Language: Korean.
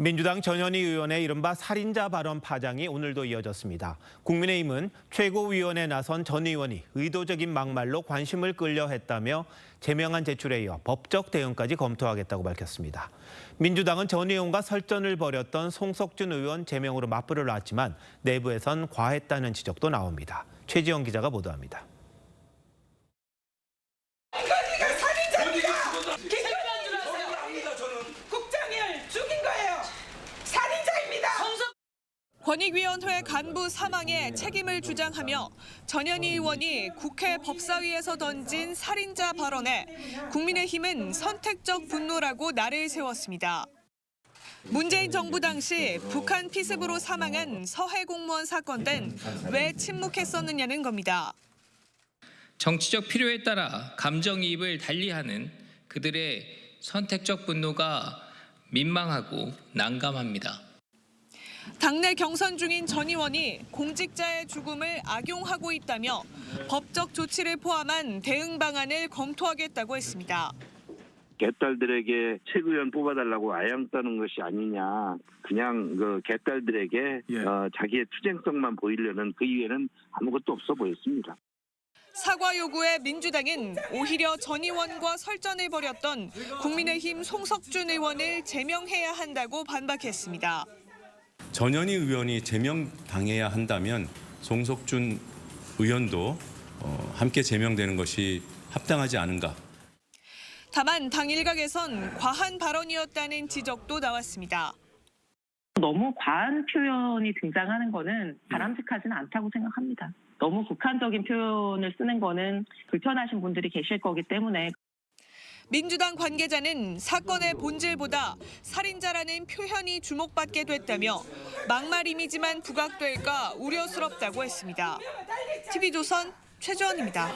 민주당 전현희 의원의 이른바 살인자 발언 파장이 오늘도 이어졌습니다. 국민의힘은 최고위원에 나선 전 의원이 의도적인 막말로 관심을 끌려 했다며 제명안 제출에 이어 법적 대응까지 검토하겠다고 밝혔습니다. 민주당은 전 의원과 설전을 벌였던 송석준 의원 제명으로 맞불을 놨지만 내부에선 과했다는 지적도 나옵니다. 최지영 기자가 보도합니다. 이거 살인자입니다. 기자님 국장을 죽인 거예요. 살인자입니다. 권익위원회 간부 사망에 책임을 주장하며 전현희 의원이 국회 법사위에서 던진 살인자 발언에 국민의힘은 선택적 분노라고 날을 세웠습니다. 문재인 정부 당시 북한 피습으로 사망한 서해 공무원 사건 땐 왜 침묵했었느냐는 겁니다. 정치적 필요에 따라 감정이입을 달리하는 그들의 선택적 분노가 민망하고 난감합니다. 당내 경선 중인 전 의원이 공직자의 죽음을 악용하고 있다며 법적 조치를 포함한 대응 방안을 검토하겠다고 했습니다. 개딸들에게 최고위원 뽑아달라고 아양 떠는 것이 아니냐. 그냥 그 개딸들에게 어, 자기의 투쟁성만 보이려는 그 이외에는 아무것도 없어 보였습니다. 사과 요구에 민주당은 오히려 전 의원과 설전을 벌였던 국민의힘 송석준 의원을 제명해야 한다고 반박했습니다. 전현희 의원이 제명당해야 한다면 송석준 의원도 어, 함께 제명되는 것이 합당하지 않은가 다만 당 일각에선 과한 발언이었다는 지적도 나왔습니다. 너무 과한 표현이 등장하는 거는 바람직하지는 않다고 생각합니다. 너무 극한적인 표현을 쓰는 거는 불편하신 분들이 계실 거기 때문에 민주당 관계자는 사건의 본질보다 살인자라는 표현이 주목받게 됐다며 막말 이미지만 부각될까 우려스럽다고 했습니다. TV조선 최주원입니다.